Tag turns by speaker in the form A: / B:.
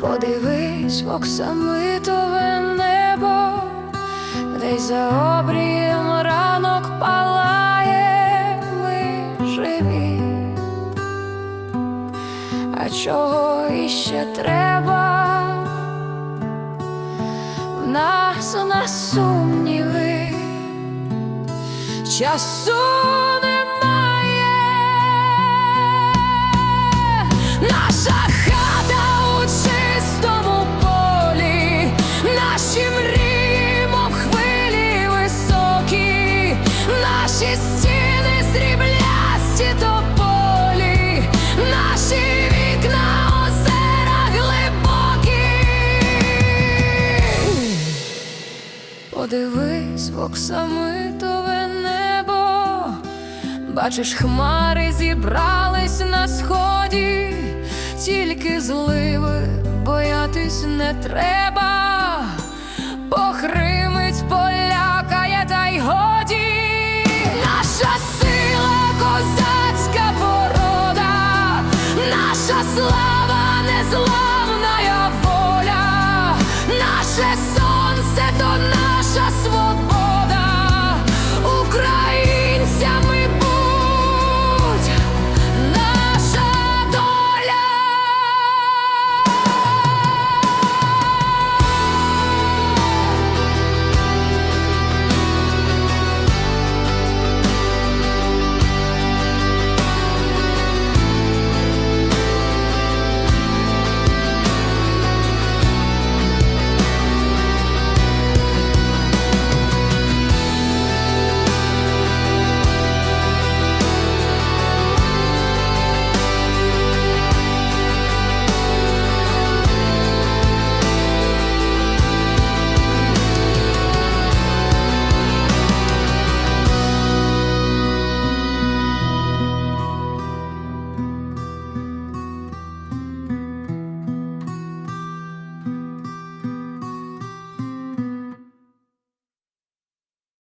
A: Подивись в оксамитове небо, десь за обрієм ранок палає, ми живі. А чого іще треба? В нас на сумніви, часу наші стіни сріблясті тополі, наші вікна озера глибокі. Подивись в оксамитове небо, бачиш, хмари зібрались на сході, тільки зливи боятись не треба, love